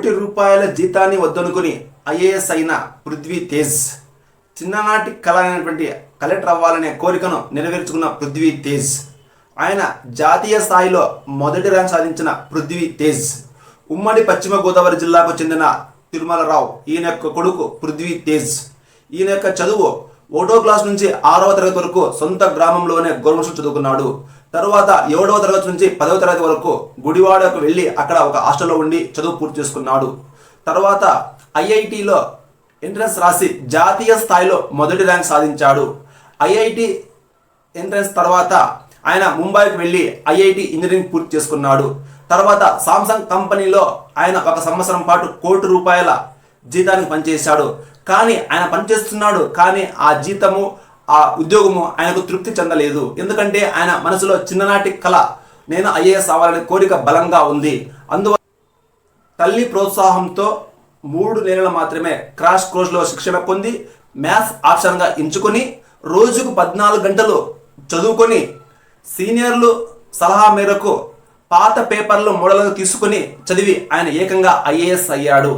కోటి రూపాయల జీతాన్ని వద్దనుకుని ఐఏఎస్ అయిన పృథ్వీ తేజ్ చిన్ననాటి కళ అయినటువంటి కలెక్టర్ అవ్వాలనే కోరికను నెరవేర్చుకున్న పృథ్వీ తేజ్. ఆయన జాతీయ స్థాయిలో మొదటి ర్యాంక్ సాధించిన పృథ్వీ తేజ్. ఉమ్మడి పశ్చిమ గోదావరి జిల్లాకు చెందిన తిరుమలరావు ఈయన యొక్క కొడుకు పృథ్వీ తేజ్. ఈయన యొక్క చదువు ఒకటో క్లాస్ నుంచి ఆరవ తరగతి వరకు సొంత గ్రామంలోనే గవర్నమెంట్ చదువుకున్నాడు. తరువాత ఏడవ తరగతి నుంచి పదవ తరగతి వరకు గుడివాడకు వెళ్ళి అక్కడ ఒక హాస్టల్లో ఉండి చదువు పూర్తి చేసుకున్నాడు. తర్వాత ఐఐటిలో ఎంట్రన్స్ రాసి జాతీయ స్థాయిలో మొదటి ర్యాంక్ సాధించాడు. ఐఐటి ఎంట్రన్స్ తర్వాత ఆయన ముంబైకి వెళ్ళి ఐఐటి ఇంజనీరింగ్ పూర్తి చేసుకున్నాడు. తర్వాత సామ్సంగ్ కంపెనీలో ఆయన ఒక సంవత్సరం పాటు కోటి రూపాయల జీతానికి పనిచేశాడు. కానీ ఆయన పనిచేస్తున్నాడు కానీ ఆ జీతము ఆ ఉద్యోగము ఆయనకు తృప్తి చెందలేదు. ఎందుకంటే ఆయన మనసులో చిన్ననాటి కళ నేను ఐఏఎస్ అవ్వాలనే కోరిక బలంగా ఉంది. అందువల్ల తల్లి ప్రోత్సాహంతో మూడు నెలలు మాత్రమే క్రాష్ కోర్సులో శిక్షణ పొంది మ్యాథ్స్ ఆప్షన్గా ఎంచుకొని రోజుకు పద్నాలుగు గంటలు చదువుకొని సీనియర్లు సలహా మేరకు పాత పేపర్లు మోడల్గా తీసుకొని చదివి ఆయన ఏకంగా ఐఏఎస్ అయ్యాడు.